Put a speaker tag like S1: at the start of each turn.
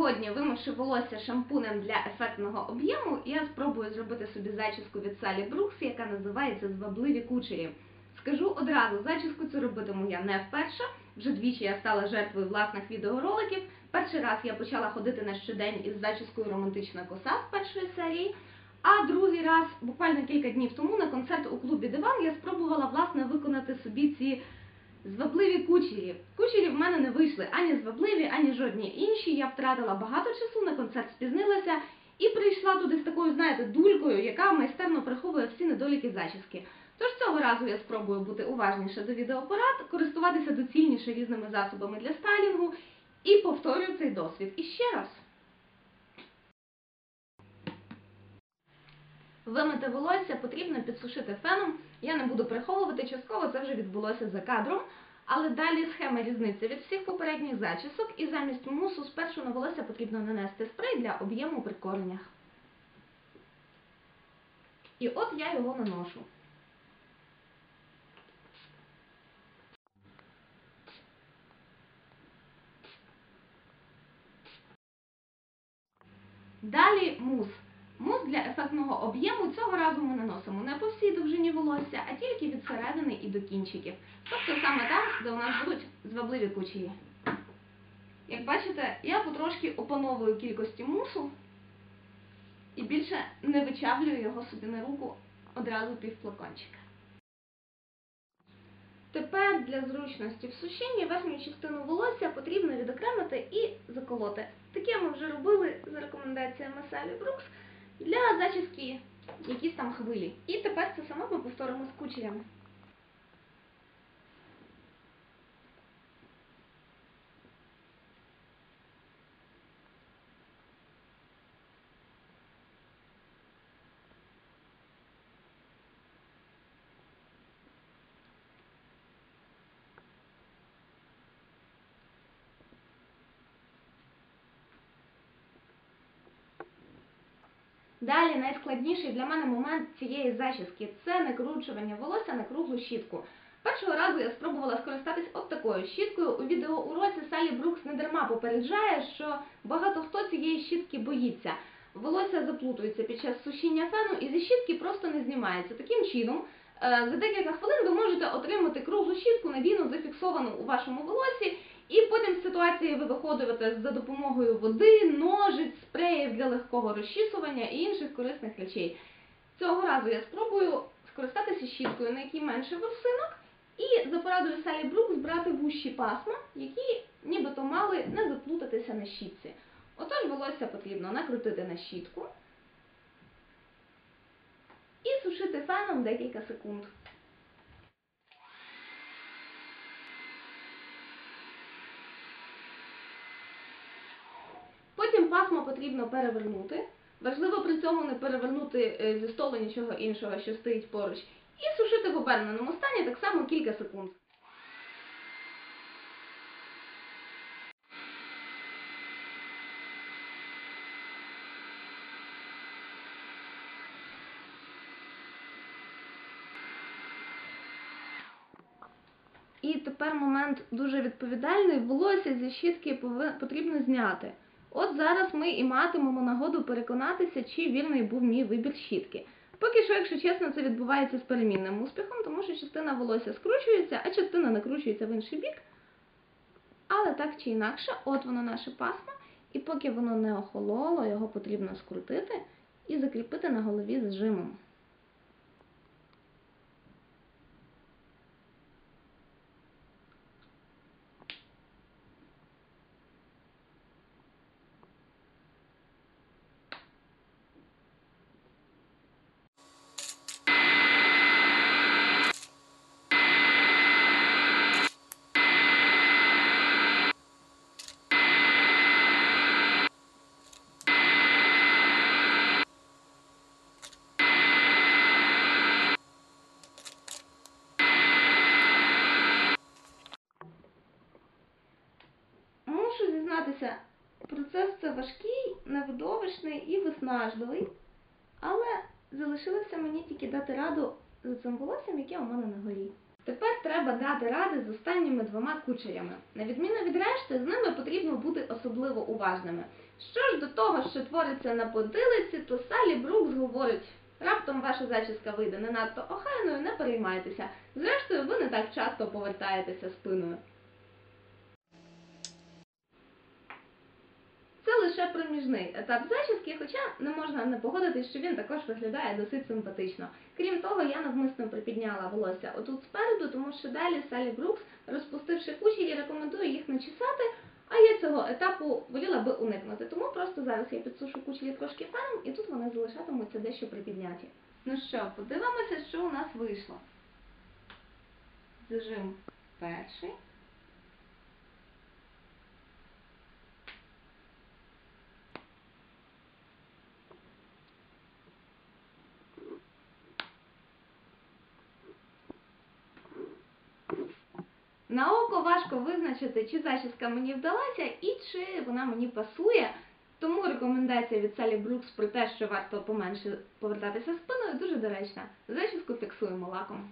S1: Сьогодні вимошу волосся шампунем для ефектного об'єму, я спробую зробити собі зачіску від Салі Брукс, яка називається Звабливі кучері. Скажу одразу, зачіску цю робитиму я не вперше. Вже двічі я стала жертвою власних відеороликів. Перший раз я почала ходити на щодень із зачіскою романтична коса з першої серії. А другий раз, буквально кілька днів тому, на концерт у клубі Диван я спробувала власне виконати собі ці звабливі кучері. Кучері в мене не вийшли ані звабливі, ані жодні інші. Я втратила багато часу, на концерт спізнилася і прийшла туди з такою, знаєте, дулькою, яка майстерно приховує всі недоліки зачіски. Тож цього разу я спробую бути уважніше до відеопорад, користуватися доцільніше різними засобами для стайлінгу і повторюю цей досвід. І ще раз. Вимити волосся потрібно підсушити феном. Я не буду приховувати, частково це вже відбулося за кадром. Але далі схема різниця від всіх попередніх зачісок, і замість мусу спершу на волосся потрібно нанести спрей для об'єму при коренях. І от я його наношу. Далі. Мус ефектного об'єму цього разу ми наносимо не по всій довжині волосся, а тільки від середини і до кінчиків. Тобто саме там, де у нас будуть звабливі кучері. Як бачите, я потрошки опановую кількості мусу і більше не вичавлюю його собі на руку одразу півфлакончика. Тепер для зручності в сушінні верхню частину волосся потрібно відокремити і заколоти. Таке ми вже робили за рекомендаціями Салі Брукс для зачіски якісь там хвилі. І тепер це саме ми повторимо з. Далі найскладніший для мене момент цієї зачіски це накручування волосся на круглу щітку. Першого разу я спробувала скористатись от такою щіткою. У відеоуроці Салі Брукс не дарма попереджає, що багато хто цієї щітки боїться. Волосся заплутується під час сушіння фену і зі щітки просто не знімається. Таким чином, е, за декілька хвилин ви можете отримати круглу щітку надійно зафіксовану у вашому волосі, і потім з ситуації ви виходите за допомогою води, ножиць, спреїв для легкого розчісування і інших корисних речей. Цього разу я спробую скористатися щіткою, на якій менше ворсинок, і за порадою Салі Брукс брати вущі пасма, які нібито мали не заплутатися на щітці. Отож, волосся потрібно накрутити на щітку і сушити феном декілька секунд. Пасмо потрібно перевернути. Важливо при цьому не перевернути е, зі столу нічого іншого, що стоїть поруч. І сушити в оберненому стані так само кілька секунд. І тепер момент дуже відповідальний. Волосся зі щітки потрібно зняти. От зараз ми і матимемо нагоду переконатися, чи вірний був мій вибір щітки. Поки що, якщо чесно, це відбувається з перемінним успіхом, тому що частина волосся скручується, а частина накручується в інший бік. Але так чи інакше, от воно наше пасмо, і поки воно не охололо, його потрібно скрутити і закріпити на голові зжимом. Мушу зізнатися, процес це важкий, невидовищний і виснажливий, але залишилося мені тільки дати раду з цим волоссям, яке у мене на горі. Тепер треба дати ради з останніми двома кучерями. На відміну від решти, з ними потрібно бути особливо уважними. Що ж до того, що твориться на потилиці, то Салі Брукс говорить, раптом ваша зачіска вийде не надто охайною, не переймайтеся. Зрештою, ви не так часто повертаєтеся спиною. Це лише проміжний етап зачіски, хоча не можна не погодитись, що він також виглядає досить симпатично. Крім того, я навмисно припідняла волосся отут спереду, тому що далі Салі Брукс, розпустивши кучері, рекомендує їх не чесати, а я цього етапу воліла би уникнути. Тому просто зараз я підсушу кучері трошки феном, і тут вони залишатимуться дещо припідняті. Ну що, подивимося, що у нас вийшло. Зажим перший. На око важко визначити, чи зачіска мені вдалася і чи вона мені пасує. Тому рекомендація від Салі Брукс про те, що варто поменше повертатися спиною, дуже доречна. Зачіску фіксуємо лаком.